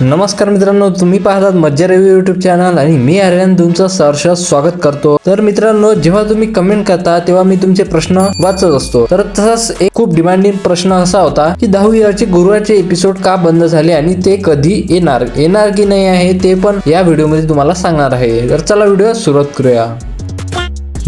नमस्कार मित्रांनो तुम्ही पाहतात मज्जा रेव्ह्यू युट्यूब चॅनल आणि मी आर्यन तुमचं सहर्ष स्वागत करतो. तर मित्रांनो जेव्हा तुम्ही कमेंट करता तेव्हा मी तुमचे प्रश्न वाचत असतो. तर तसाच एक खूप डिमांडिंग प्रश्न असा होता की दहावीचे गुरुवारचे एपिसोड का बंद झाले आणि ते कधी येणार? येणार की नाही आहे ते पण या व्हिडिओमध्ये तुम्हाला सांगणार आहे. तर चला व्हिडिओ सुरुवात करूया.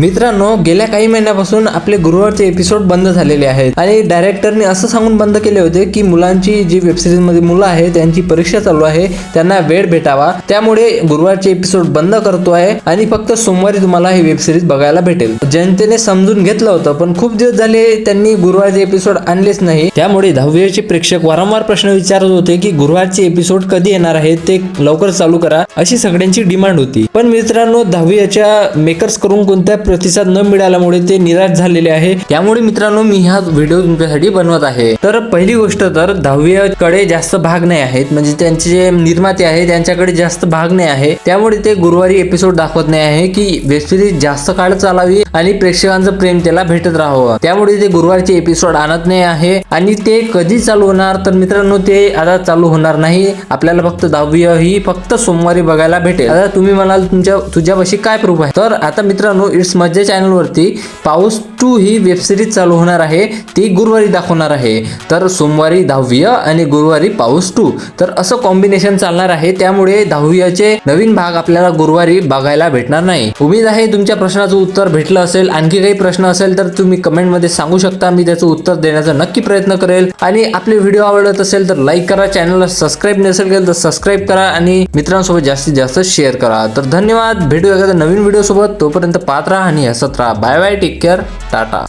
मित्रांनो गेल्या काही महिन्यापासून आपले गुरुवारचे एपिसोड बंद झालेले आहेत. आणि डायरेक्टरने असं सांगून बंद केले होते की मुलांची जी वेबसिरीजमध्ये मुलं आहेत त्यांची परीक्षा चालू आहे त्यांना वेळ भेटावा. त्यामुळे गुरुवारचे एपिसोड बंद करतो आहे आणि फक्त सोमवारी तुम्हाला ही वेबसिरीज बघायला भेटेल. जनतेने समजून घेतलं होतं पण खूप दिवस झाले त्यांनी गुरुवारचे एपिसोड आणलेच नाही. त्यामुळे दहावीचे प्रेक्षक वारंवार प्रश्न विचारत होते की गुरुवारचे एपिसोड कधी येणार आहेत ते लवकर चालू करा अशी सगळ्यांची डिमांड होती. पण मित्रांनो दहावीच्या मेकर्स करून कोणत्या प्रतिसाद न मिळाल्यामुळे ते निराश झालेले आहे. त्यामुळे मित्रांनो मी हा व्हिडिओ तुमच्यासाठी बनवत आहे. तर पहिली गोष्ट तर दहावीकडे जास्त भाग नाही आहेत. म्हणजे त्यांचे जे निर्माते आहे त्यांच्याकडे जास्त भाग नाही आहे. त्यामुळे ते गुरुवारी एपिसोड दाखवत नाही आहे की वेबसिरीज जास्त काळ चालावी आणि प्रेक्षकांचं प्रेम त्याला भेटत राहावं. त्यामुळे ते गुरुवारचे एपिसोड आणत नाही आहे. आणि ते कधी चालू होणार? तर मित्रांनो ते आता चालू होणार नाही. आपल्याला फक्त दहावी ही फक्त सोमवारी बघायला भेटेल. आता तुम्ही म्हणाल तुमच्या तुझ्यापाशी काय प्रूफ आहे? तर आता मित्रांनो इट्स मज्जा चॅनलवरती पाऊस टू ही वेबसिरीज चालू होणार आहे ती गुरुवारी दाखवणार आहे. तर सोमवारी दहावी आणि गुरुवारी पाऊस टू. तर असं कॉम्बिनेशन चालणार आहे त्यामुळे दहावीचे नवीन भाग आपल्याला गुरुवारी बघायला भेटणार नाही. उमेद आहे तुमच्या प्रश्नाचं उत्तर भेटलं असेल आणखी काही प्रश्न असेल तर तुम्ही कमेंटमध्ये सांगू शकता मी त्याचं उत्तर देण्याचा नक्की प्रयत्न करेल. आणि आपले व्हिडिओ आवडत असेल तर लाईक करा चॅनलला सबस्क्राईब नसेल केलं तर सबस्क्राईब करा आणि मित्रांसोबत जास्तीत जास्त शेअर करा. तर धन्यवाद भेटू एखाद्या नवीन व्हिडिओ सोबत तोपर्यंत पात्र आणि हसत राहा bye bye take care tata